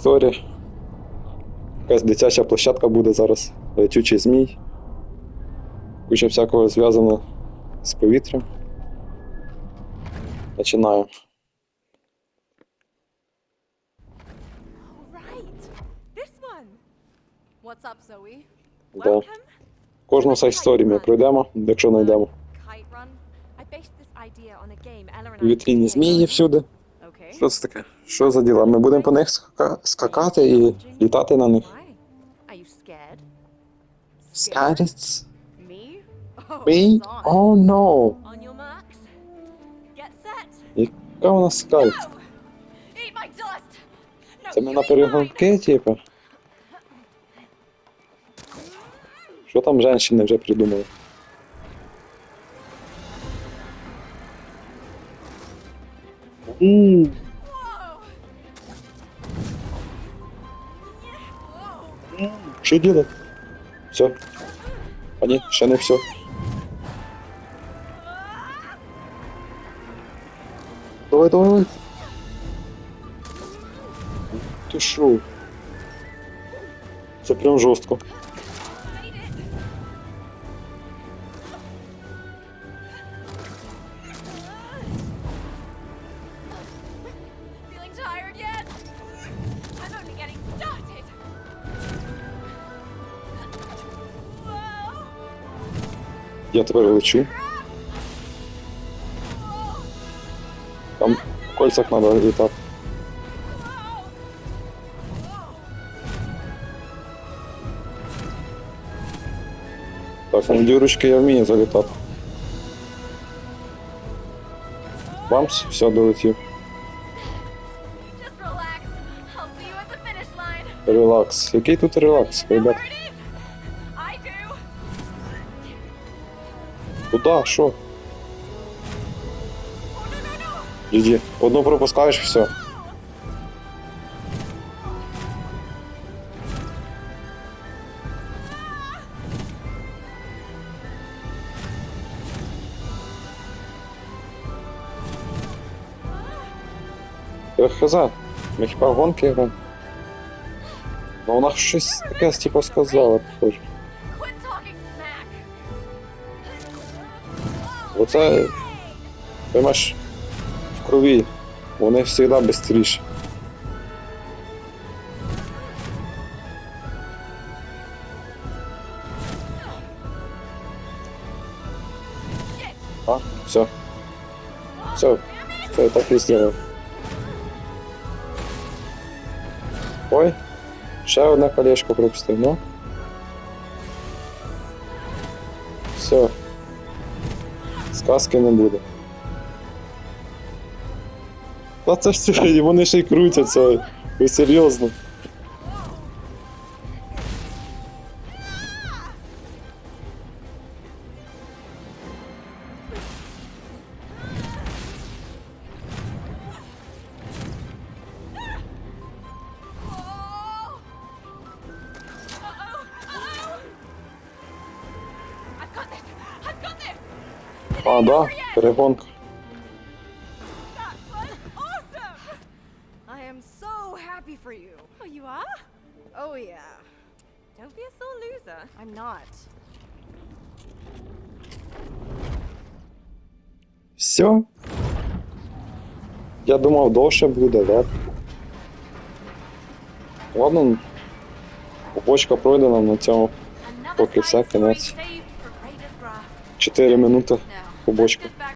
Історія. Якась дитяча площадка буде зараз. Летючий змій. Куча всякого зв'язано з повітрям. Zoe? Да. Кожну сайт історію ми пройдемо, якщо знайдемо. Played змії всюди. Що це таке? Що за діла? Ми будемо по них скака- скакати і літати на них. It's on. О, set. Яка my dust. No, Це ми на перегонки, типу. Що там жінки вже придумали? М, Whoa. Whoa. Що діло? Все. А ні, ще не все. Давай, давай, давай. Ти що? Це прям жорстко. Я тепер лечу. Там в кольцах треба літати. Так, ну дірочки я вмію залітати. Бамс, все, долетів. Релакс. Який тут релакс, ребят? Куда? Що? Oh no no no! Діді, одну пропускаєш, все. Е, Хз, ми хіба гонки граємо? Ну вона щось таке типу сказала, похоже. Оце, поймеш, в крові. Вони завжди швидше. А, все. Все, все, так і зробив. Ой, ще одне колечко пропустив, ну. Все. Сказки не буде. Та це це, вони ще й крутяться. Ви серйозно. А, да, перегонка. I am so happy for you. Oh, you are? Oh, yeah. Don't be a sore loser. I'm not. Все. Я думав, довше буде, да? Ладно. Побочка пройдена на цьому Поки все, кінець. saved for Raider's Graft. 4 минути Get back